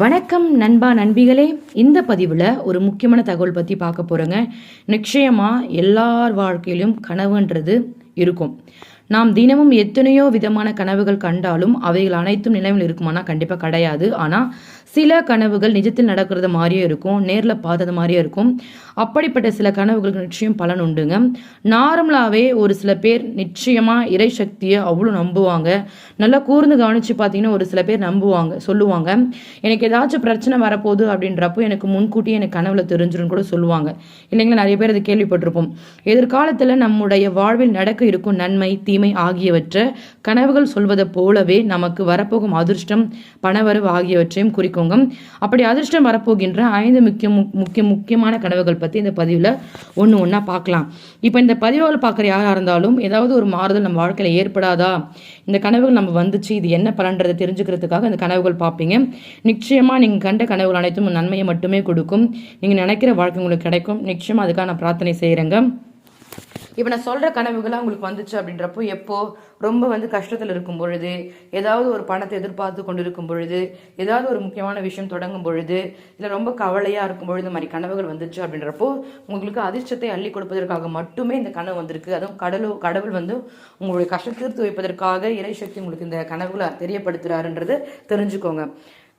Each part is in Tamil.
வணக்கம் நண்பா நண்பிகளே. இந்த பதிவில் ஒரு முக்கியமான தகவல் பற்றி பார்க்க போகிறோங்க நிச்சயமாக எல்லார் வாழ்க்கையிலும் கனவுன்றது இருக்கும். நாம் தினமும் எத்தனையோ விதமான கனவுகள் கண்டாலும் அவைகள் அனைத்தும் நினைவில் இருக்குமானா கண்டிப்பாக கிடையாது. ஆனால் சில கனவுகள் நிஜத்தில் நடக்கிறது மாதிரியும் இருக்கும் நேரில் பார்த்தது மாதிரியும் இருக்கும். அப்படிப்பட்ட சில கனவுகளுக்கு நிச்சயம் பலன் உண்டுங்க. நார்மலாகவே ஒரு சில பேர் நிச்சயமாக இறை சக்தியை அவ்வளோ நம்புவாங்க. நல்லா கூர்ந்து கவனித்து பார்த்தீங்கன்னா ஒரு சில பேர் நம்புவாங்க சொல்லுவாங்க. எனக்கு ஏதாச்சும் பிரச்சனை வரப்போகுது அப்படின்றப்போ எனக்கு முன்கூட்டியே எனக்கு கனவுல தெரிஞ்சிடும் கூட சொல்லுவாங்க. இல்லைங்களா? நிறைய பேர் அதை கேள்விப்பட்டிருப்போம். எதிர்காலத்தில் நம்முடைய வாழ்வில் நடக்க இருக்கும் நன்மை தீமை ஆகியவற்றை கனவுகள் சொல்வதை போலவே நமக்கு வரப்போகும் அதிர்ஷ்டம் பணவரவு ஆகியவற்றையும் குறிக்கோங்க. அப்படி அதிர்ஷ்டம் வரப்போகின்ற ஐந்து முக்கிய முக்கிய முக்கியமான கனவுகள் பற்றி இந்த பதிவில் ஒன்று ஒன்றா பார்க்கலாம் இப்போ இந்த பதிவுகள் பார்க்குற யாராக இருந்தாலும் ஏதாவது ஒரு மாறுதல் நம்ம வாழ்க்கையில் ஏற்படாதா? இந்த கனவுகள் நம்ம வந்துச்சு இது என்ன பலன்றதை தெரிஞ்சுக்கிறதுக்காக இந்த கனவுகள் பார்ப்பீங்க நிச்சயமாக நீங்கள் கண்ட கனவுகள் அனைத்தும் நன்மையை மட்டுமே கொடுக்கும். நீங்கள் நினைக்கிற வாழ்க்கை உங்களுக்கு கிடைக்கும். நிச்சயமாக அதுக்காக நான் பிரார்த்தனை செய்கிறேங்க இப்போ நான் சொல்கிற கனவுகளாக உங்களுக்கு வந்துச்சு அப்படின்றப்போ எப்போ ரொம்ப வந்து கஷ்டத்தில் இருக்கும் பொழுது ஏதாவது ஒரு பணத்தை எதிர்பார்த்து கொண்டு இருக்கும் பொழுது ஏதாவது ஒரு முக்கியமான விஷயம் தொடங்கும் பொழுது இல்லை ரொம்ப கவலையாக இருக்கும் பொழுது இந்த மாதிரி கனவுகள் வந்துச்சு அப்படின்றப்போ உங்களுக்கு அதிர்ஷ்டத்தை அள்ளி கொடுப்பதற்காக மட்டுமே இந்த கனவு வந்திருக்கு. அதுவும் கடலோ கடவுள் வந்து உங்களுடைய கஷ்டத்தை தீர்த்து வைப்பதற்காக இறைசக்தி உங்களுக்கு இந்த கனவுகளை தெரியப்படுத்துகிறாருன்றது தெரிஞ்சுக்கோங்க.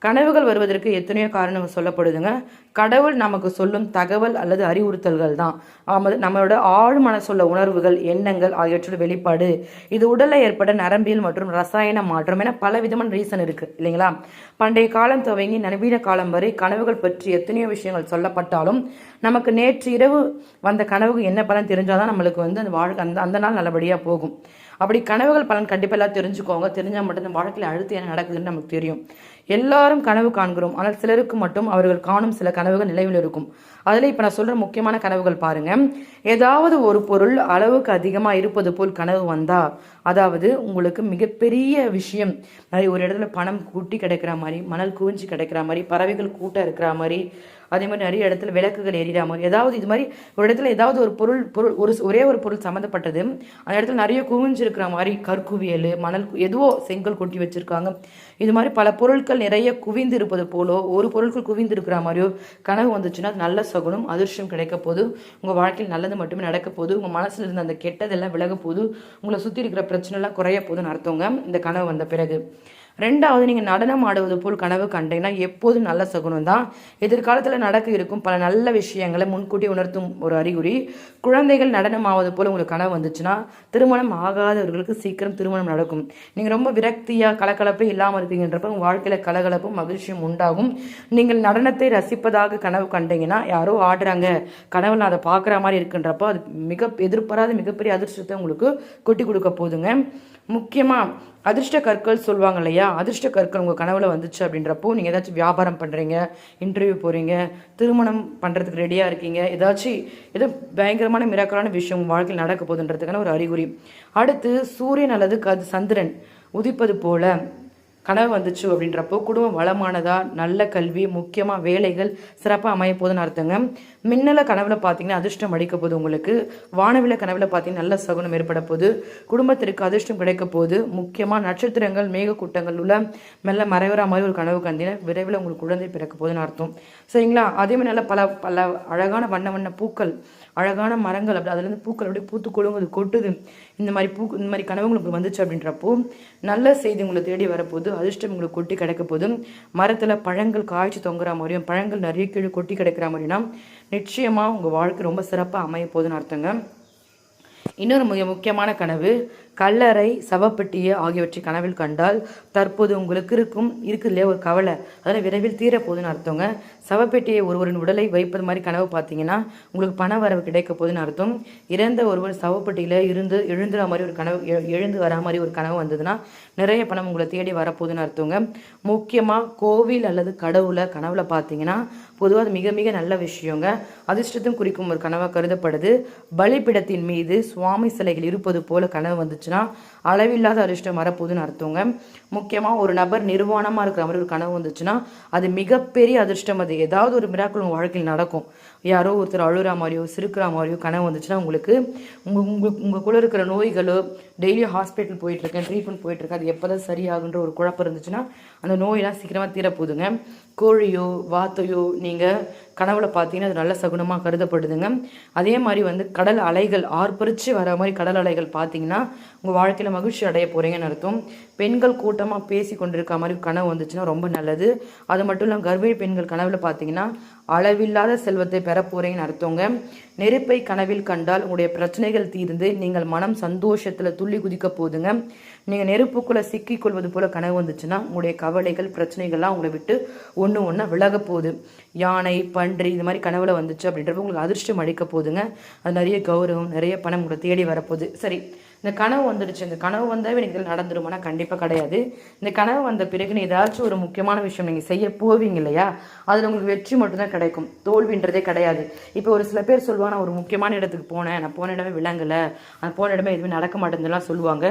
கனவுகள் வருவதற்கு எத்தனையோ காரணம் சொல்லப்படுதுங்க. கடவுள் நமக்கு சொல்லும் தகவல் அல்லது அறிவுறுத்தல்கள் தான். ஆமாம் நம்மளோட ஆழ் மனசுள்ள உணர்வுகள் எண்ணங்கள் ஆகியவற்றோட வெளிப்பாடு. இது உடலில் ஏற்பட நரம்பியல் மற்றும் ரசாயன மாற்றம் என பல விதமான ரீசன் இருக்கு இல்லைங்களா? பண்டைய காலம் துவங்கி நவீன காலம் வரை கனவுகள் பற்றி எத்தனையோ விஷயங்கள் சொல்லப்பட்டாலும் நமக்கு நேற்று இரவு வந்த கனவுக்கு என்ன பலன் தெரிஞ்சாதான் நம்மளுக்கு வந்து அந்த வாழ்க்கை அந்த அந்த நாள் நல்லபடியாக போகும். அப்படி கனவுகள் பலன் கண்டிப்பாக எல்லாம் தெரிஞ்சுக்கோங்க. தெரிஞ்சால் மட்டும் இந்த வாழ்க்கையில் அழுத்து என்ன நடக்குதுன்னு நமக்கு தெரியும். எல்லாரும் கனவு காண்கிறோம். ஆனால் சிலருக்கு மட்டும் அவர்கள் காணும் சில கனவுகள் நிலைவில் இருக்கும் அதில் இப்போ நான் சொல்கிற முக்கியமான கனவுகள் பாருங்க. ஏதாவது ஒரு பொருள் அளவுக்கு அதிகமாக இருப்பது போல் கனவு வந்தா அதாவது உங்களுக்கு மிகப்பெரிய விஷயம் நிறைய ஒரு இடத்துல பணம் கூட்டி கிடைக்கிற மாதிரி மணல் குவிஞ்சு கிடைக்கிற மாதிரி பறவைகள் கூட்டம் இருக்கிற மாதிரி அதே மாதிரி நிறைய இடத்துல விளக்குகள் எரியாமல் ஏதாவது இது மாதிரி ஒரு இடத்துல ஏதாவது ஒரு பொருள் பொருள் ஒரு ஒரே ஒரு பொருள் சம்மந்தப்பட்டது அந்த இடத்துல நிறைய குவிஞ்சிருக்கிற மாதிரி கற்குவியல் மணல் எதுவோ செங்கல் கொட்டி வச்சிருக்காங்க. இது மாதிரி பல பொருட்கள் நிறைய குவிந்து இருப்பது போலோ ஒரு பொருட்கள் குவிந்து இருக்கிற மாதிரியோ கனவு வந்துச்சுன்னா அது நல்ல சகுனம் அதிர்ஷ்டம் கிடைக்க போது உங்கள் வாழ்க்கையில் நல்லது மட்டுமே நடக்க போகுது உங்கள் மனசில் இருந்த அந்த கெட்டதெல்லாம் விலக போது உங்களை சுற்றி இருக்கிற பிரச்சனைலாம் குறைய போதுன்னு அர்த்தங்க இந்த கனவு வந்த பிறகு. ரெண்டாவது நீங்கள் நடனம் ஆடுவது போல் கனவு கண்டீங்கன்னா எப்போதும் நல்ல சகுனம் தான். எதிர்காலத்தில் நடக்க இருக்கும் பல நல்ல விஷயங்களை முன்கூட்டி உணர்த்தும் ஒரு அறிகுறி. குழந்தைகள் நடனம் ஆவது போல் உங்களுக்கு கனவு வந்துச்சுன்னா திருமணம் ஆகாதவர்களுக்கு சீக்கிரம் திருமணம் நடக்கும். நீங்கள் ரொம்ப விரக்தியாக கலகலப்பே இல்லாமல் இருக்கீங்கன்றப்ப உங்கள் வாழ்க்கையில் கலகலப்பும் மகிழ்ச்சியும் உண்டாகும். நீங்கள் நடனத்தை ரசிப்பதாக கனவு கண்டீங்கன்னா யாரோ ஆடுறாங்க கனவு நான் அதை பார்க்குற மாதிரி இருக்குன்றப்போ அது மிக எதிர்பாராத மிகப்பெரிய அதிர்ஷ்டத்தை உங்களுக்கு கொட்டி கொடுக்க போதுங்க முக்கியமாக அதிர்ஷ்ட கற்கள் சொல்லுவாங்க இல்லையா? அதிர்ஷ்ட கற்கள் உங்கள் கனவுல வந்துச்சு அப்படின்றப்போ நீங்கள் ஏதாச்சும் வியாபாரம் பண்ணுறீங்க இன்டர்வியூ போகிறீங்க திருமணம் பண்ணுறதுக்கு ரெடியாக இருக்கீங்க ஏதாச்சும் ஏதோ பயங்கரமான மிராக்கலான விஷயம் உங்கள் வாழ்க்கையில் நடக்க போகுதுன்றதுக்கான ஒரு அறிகுறி. அடுத்து சூரியன் அல்லது கது சந்திரன் உதிப்பது போல கனவு வந்துச்சு அப்படின்றப்போ குடும்பம் வளமானதாக நல்ல கல்வி முக்கியமாக வேலைகள் சிறப்பாக அமைய போதுன்னு அர்த்தங்க. மின்னல கனவுல பார்த்தீங்கன்னா அதிர்ஷ்டம் அடிக்க போகுது உங்களுக்கு. வானவில கனவுல பார்த்தீங்கன்னா நல்ல சகுனம் ஏற்பட போகுது. குடும்பத்திற்கு அதிர்ஷ்டம் கிடைக்க போகுது. முக்கியமாக நட்சத்திரங்கள் மேகக்கூட்டங்கள் உள்ள மெல்ல மறைவரா மாதிரி ஒரு கனவு கண்டீங்கன்னா விரைவில் உங்களுக்கு குழந்தை பிறக்க போகுதுன்னு அர்த்தம். சரிங்களா? அதே மாதிரி நல்ல பல பல அழகான வண்ண வண்ண பூக்கள் அழகான மரங்கள் அப்படி அதுலேருந்து பூக்கள் அப்படியே பூத்து குலுங்குது கொட்டுது. இந்த மாதிரி பூ இந்த மாதிரி கனவு உங்களுக்கு வந்துச்சு அப்படின்றப்போ நல்ல செய்தி உங்களை தேடி வரப்போகுது அதிர்ஷ்டம் உங்களுக்கு கொட்டி கிடைக்க போதும் மரத்தில் பழங்கள் காய்ச்சி தொங்குற மாதிரியும் பழங்கள் நிறைய கீழே கொட்டி கிடைக்கிற மாதிரினா நிச்சயமாக உங்கள் வாழ்க்கை ரொம்ப சிறப்பாக அமைய போகுதுன்னு அர்த்தங்க. இன்னொரு மிக முக்கியமான கனவு கல்லறை சவப்பெட்டியை ஆகியவற்றை கனவில் கண்டால் தற்போது உங்களுக்கு இருக்கும் இருக்கு இல்லையா ஒரு கவலை. அதில் விரைவில் தீரப்போகுதுன்னு அர்த்தங்க. சவப்பெட்டியை ஒருவரின் உடலை வைப்பது மாதிரி கனவு பார்த்தீங்கன்னா உங்களுக்கு பண வரவு கிடைக்க போகுதுன்னு அர்த்தம். இறந்த ஒருவர் சவப்பெட்டியில் இருந்து எழுந்துற மாதிரி ஒரு கனவு எழுந்து வரா மாதிரி ஒரு கனவு வந்ததுன்னா நிறைய பணம் உங்களை தேடி வரப்போகுதுன்னு அர்த்தங்க. முக்கியமாக கோவில் அல்லது கடவுளை கனவுல பார்த்தீங்கன்னா பொதுவாக அது மிக மிக நல்ல விஷயங்க. அதிர்ஷ்டத்தும் குறிக்கும் ஒரு கனவாக கருதப்படுது. பலிப்பிடத்தின் மீது சுவாமி சிலைகள் இருப்பது போல கனவு வந்துச்சு. வந்துச்சுன்னா அளவில்லாத அதிர்ஷ்டம் வரப்போகுதுன்னு அர்த்தங்க. முக்கியமாக ஒரு நபர் நிர்வாணமாக இருக்கிற மாதிரி ஒரு கனவு வந்துச்சுன்னா அது மிகப்பெரிய அதிர்ஷ்டம். அது ஏதாவது ஒரு மிராக்கள் உங்கள் வாழ்க்கையில் நடக்கும். யாரோ ஒருத்தர் அழுகிற மாதிரியோ சிரிக்கிற மாதிரியோ கனவு வந்துச்சுன்னா உங்களுக்கு உங்கள் உங்கள் உங்களுக்குள்ளே இருக்கிற நோய்களோ டெய்லியும் ஹாஸ்பிட்டல் போயிட்டுருக்கேன் ட்ரீட்மெண்ட் போயிட்டுருக்கேன் அது எப்போ தான் சரியாகுன்ற ஒரு குழப்பம் இருந்துச்சுன்னா அந்த நோயெல்லாம் சீக்கிரமாக தீரப்போகுதுங்க. கோழியோ வாத்தையோ நீங்கள் கனவுல பார்த்தீங்கன்னா அது நல்ல சகுனமாக கருதப்படுதுங்க. அதே மாதிரி வந்து கடல் அலைகள் ஆர்ப்பரித்து வர மாதிரி கடல் அலைகள் பார்த்தீங்கன்னா உங்கள் வாழ்க்கையில் மகிழ்ச்சி அடைய போகிறீங்கன்னு அர்த்தம். பெண்கள் கூட்டமாக பேசி கொண்டிருக்க மாதிரி கனவு வந்துச்சுன்னா ரொம்ப நல்லது. அது மட்டும் இல்லாமல் கர்ப்பிணி பெண்கள் கனவில் பார்த்தீங்கன்னா அளவில்லாத செல்வத்தை பெற போகிறீங்கன்னு அர்த்தங்க. நெருப்பை கனவில் கண்டால் உங்களுடைய பிரச்சனைகள் தீர்ந்து நீங்கள் மனம் சந்தோஷத்தில் துள்ளி குதிக்க போதுங்க. நீங்கள் நெருப்புக்குள்ளே சிக்கிக் கொள்வது போல கனவு வந்துச்சுன்னா உங்களுடைய கவலைகள் பிரச்சனைகள்லாம் உங்களை விட்டு ஒன்று ஒன்றா விலக போகுது. யானை பன்றி இது மாதிரி கனவுல வந்துச்சு அப்படின்றப்ப உங்களுக்கு அதிர்ஷ்டம் அளிக்க போகுதுங்க. அது நிறைய கௌரவம் நிறைய பணம் உங்களை தேடி வரப்போகுது. சரி இந்த கனவு வந்துடுச்சு. இந்த கனவு வந்தாவே எனக்கு இதில் நடந்துருமானா கண்டிப்பாக கிடையாது. இந்த கனவு வந்த பிறகு நீ ஏதாச்சும் ஒரு முக்கியமான விஷயம் நீங்கள் செய்ய போவீங்க இல்லையா? அதில் உங்களுக்கு வெற்றி மட்டும்தான் கிடைக்கும். தோல்வின்றதே கிடையாது. இப்போ ஒரு சில பேர் சொல்லுவாங்க நான் ஒரு முக்கியமான இடத்துக்கு போனேன். நான் போன இடமே விளங்கலை அந்த போன இடமே எதுவுமே நடக்க மாட்டேங்குதுலாம் சொல்லுவாங்க.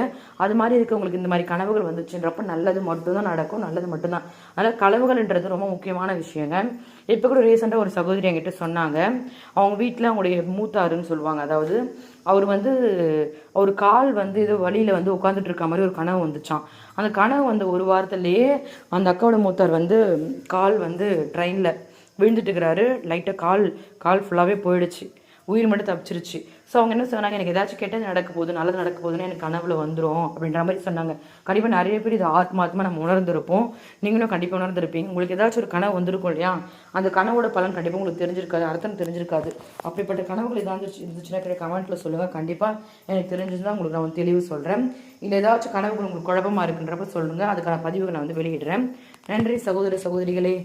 அது மாதிரி இருக்கவங்களுக்கு இந்த மாதிரி கனவுகள் வந்துச்சுன்றப்ப நல்லது மட்டும்தான் நடக்கும். நல்லது மட்டும்தான். அதனால் கனவுகள்ன்றது ரொம்ப முக்கியமான விஷயங்க. இப்போ கூட ரீசெண்டாக ஒரு சகோதரி என்கிட்ட சொன்னாங்க. அவங்க வீட்டில் அவங்களுடைய மூத்தாருன்னு சொல்லுவாங்க. அதாவது அவர் வந்து அவர் கால் வந்து ஏதோ வழியில் வந்து உட்காந்துட்டு இருக்க மாதிரி ஒரு கனவு வந்துச்சான் அந்த கனவு வந்த ஒரு வாரத்துலேயே அந்த அக்காவோட மூத்தார் வந்து கால் வந்து ட்ரெயினில் விழுந்துட்டு இருக்கிறாரு லைட்டாக கால் கால் ஃபுல்லாகவே போயிடுச்சு. உயிர் மட்டும் தப்பிச்சிருச்சு. ஸோ அவங்க என்ன சொன்னாங்க? எனக்கு ஏதாச்சும் கெட்டது நடக்க போகுது நல்லது நடக்க போகுதுன்னு எனக்கு கனவுல வந்துடும் அப்படின்ற மாதிரி சொன்னாங்க. கண்டிப்பாக நிறைய பேர் இது ஆத்மாத்மா நம்ம உணர்ந்திருப்போம். நீங்களும் கண்டிப்பாக உணர்ந்திருப்பீங்க. உங்களுக்கு ஏதாச்சும் ஒரு கனவு வந்திருக்கும் இல்லையா? அந்த கனவோட பலன் கண்டிப்பாக உங்களுக்கு தெரிஞ்சிருக்காது அர்த்தம் தெரிஞ்சிருக்காது. அப்படிப்பட்ட கனவுகள் ஏதாவது இருந்துச்சுன்னா கிடையாது கமெண்ட்டில் சொல்லுங்கள் கண்டிப்பாக எனக்கு தெரிஞ்சதுதான் உங்களுக்கு நான் தெளிவு சொல்கிறேன் இல்லை ஏதாச்சும் கனவுகள் உங்களுக்கு குழப்பமாக இருக்குன்றப்ப சொல்லுங்கள் அதுக்கான பதிவுகளை நான் வந்து வெளியிடுறேன். நன்றி சகோதர சகோதரிகளே.